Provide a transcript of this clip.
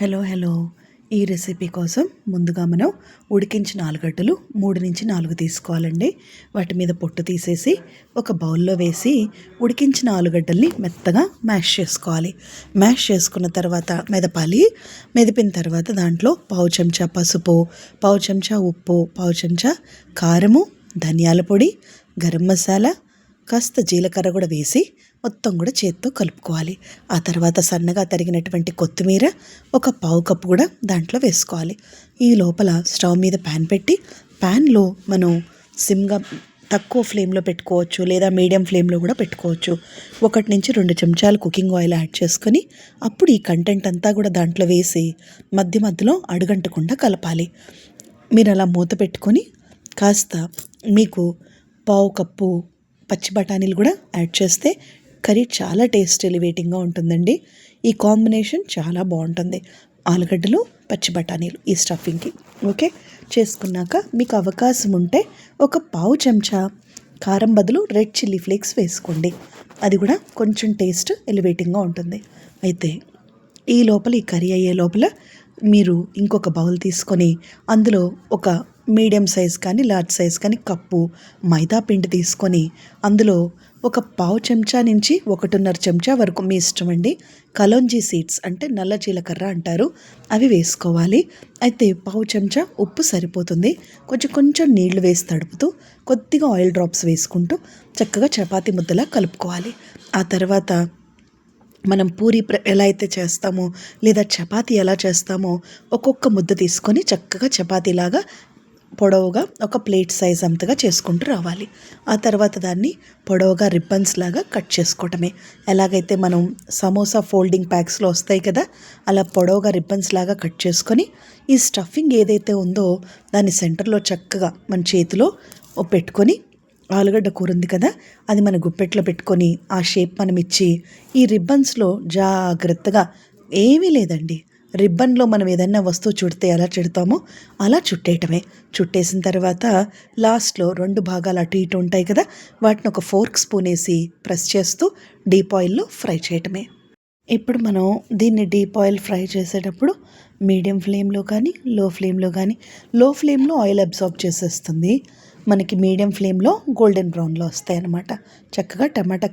Hello hello. ఈ recipe కోసం ముందుగా మనం ఉడికించిన ఆలుగడ్డలు మూడు నుంచి నాలుగు తీసుకోవాలండి. వాటి మీద పొట్టు తీసేసి ఒక బౌల్లో వేసి ఉడికించిన ఆలుగడ్డల్ని మెత్తగా మ్యాష్ చేసుకోవాలి. మ్యాష్ చేసుకున్న తర్వాత మెదపాలి. మెదిపిన తర్వాత దాంట్లో పావు చెంచా పసుపు పావు చెంచా ఉప్పు పావు చెంచా కారము ధనియాల పొడి గరం మసాలా కాస్త జీలకర్ర కూడా వేసి మొత్తం కూడా చేత్తో కలుపుకోవాలి. ఆ తర్వాత సన్నగా తరిగినటువంటి కొత్తిమీర ఒక పావు కప్పు కూడా దాంట్లో వేసుకోవాలి. ఈ లోపల స్టవ్ మీద ప్యాన్ పెట్టి ప్యాన్లో మనం సిమ్గా తక్కువ ఫ్లేమ్లో పెట్టుకోవచ్చు లేదా మీడియం ఫ్లేమ్లో కూడా పెట్టుకోవచ్చు. ఒకటి నుంచి రెండు చెంచాలు కుకింగ్ ఆయిల్ యాడ్ చేసుకొని అప్పుడు ఈ కంటెంట్ అంతా కూడా దాంట్లో వేసి మధ్య మధ్యలో అడుగంటకుండా కలపాలి. మీరు అలా మూత పెట్టుకొని కాస్త మీకు పావు కప్పు పచ్చి బఠానీలు కూడా యాడ్ చేస్తే కర్రీ చాలా టేస్ట్ ఎలివేటింగ్గా ఉంటుందండి. ఈ కాంబినేషన్ చాలా బాగుంటుంది. ఆలుగడ్డలు పచ్చి బఠానీలు ఈ స్టఫింగ్కి. ఓకే? చేసుకున్నాక మీకు అవకాశం ఉంటే ఒక పావు చెంచా కారం బదులు రెడ్ చిల్లీ ఫ్లేక్స్ వేసుకోండి. అది కూడా కొంచెం టేస్ట్ ఎలివేటింగ్గా ఉంటుంది. అయితే ఈ లోపల ఈ కర్రీ అయ్యే లోపల మీరు ఇంకొక బౌల్ తీసుకొని అందులో ఒక మీడియం సైజ్ కానీ లార్జ్ సైజ్ కానీ కప్పు మైదా పిండి తీసుకొని అందులో ఒక పావు చెంచా నుంచి ఒకటిన్నర చెంచా వరకు మీ ఇష్టం అండి. కలోంజీ సీడ్స్ అంటే నల్ల జీలకర్ర అంటారు. అవి వేసుకోవాలి. అయితే పావు చెంచా ఉప్పు సరిపోతుంది. కొంచెం కొంచెం నీళ్ళు వేసి తడుపుతూ కొద్దిగా ఆయిల్ డ్రాప్స్ వేసుకుంటూ చక్కగా చపాతీ ముద్దలా కలుపుకోవాలి. ఆ తర్వాత మనం పూరి ఎలా అయితే చేస్తామో లేదా చపాతి ఎలా చేస్తామో ఒక్కొక్క ముద్ద తీసుకొని చక్కగా చపాతీలాగా పొడవుగా ఒక ప్లేట్ సైజ్ అంతగా చేసుకుంటూ రావాలి. ఆ తర్వాత దాన్ని పొడవుగా రిబ్బన్స్ లాగా కట్ చేసుకోవటమే. ఎలాగైతే మనం సమోసా ఫోల్డింగ్ ప్యాక్స్లో వస్తాయి కదా అలా పొడవుగా రిబ్బన్స్ లాగా కట్ చేసుకొని ఈ స్టఫింగ్ ఏదైతే ఉందో దాన్ని సెంటర్లో చక్కగా మన చేతిలో పెట్టుకొని ఆలుగడ్డ కూర ఉంది కదా అది మన గుప్పెట్లో పెట్టుకొని ఆ షేప్ మనం ఇచ్చి ఈ రిబ్బన్స్లో జాగ్రత్తగా ఏమీ లేదండి. రిబ్బన్లో మనం ఏదైనా వస్తువు చుడితే ఎలా చుడతామో అలా చుట్టేయటమే. చుట్టేసిన తర్వాత లాస్ట్లో రెండు భాగాలు అటు ఇటు ఉంటాయి కదా వాటిని ఒక ఫోర్క్ స్పూన్ వేసి ప్రెస్ చేస్తూ డీప్ ఆయిల్లో ఫ్రై చేయటమే. ఇప్పుడు మనం దీన్ని డీప్ ఆయిల్ ఫ్రై చేసేటప్పుడు మీడియం ఫ్లేమ్లో కానీ లో ఫ్లేమ్లో కానీ లో ఫ్లేమ్లో ఆయిల్ అబ్జార్బ్ చేసేస్తుంది. మనకి మీడియం ఫ్లేమ్లో గోల్డెన్ బ్రౌన్లో వస్తాయి అన్నమాట చక్కగా టమాటా